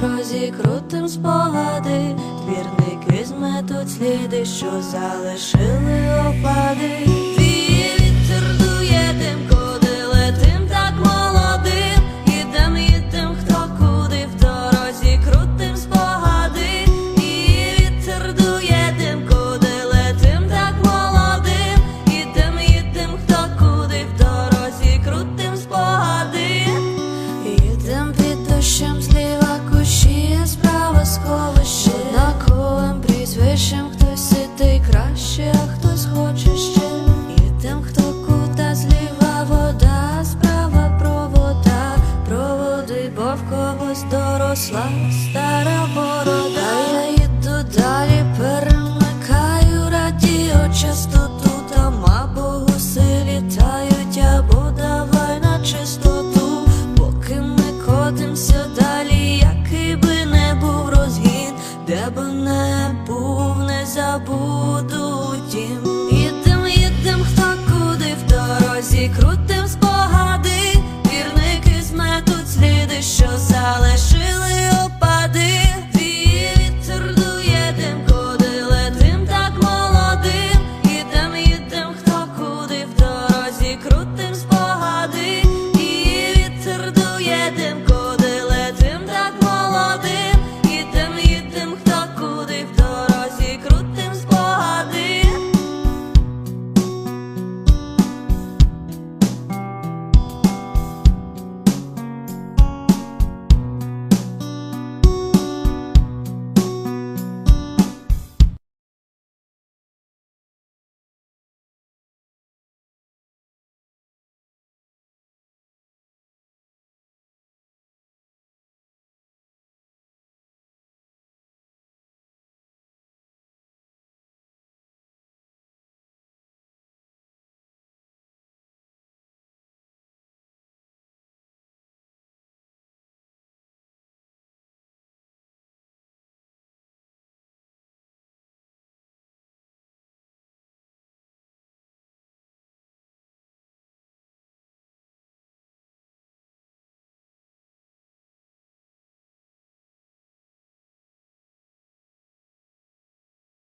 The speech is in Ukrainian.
дорозі крутим спогади, двірники зметуть сліди, що залишили опади. Доросла стара борода. Я їду далі, перемикаю радіо. Частоту Там або гуси літають, або давай на чистоту. Поки ми котимся далі, який би не був розгін, де б не був, не забудь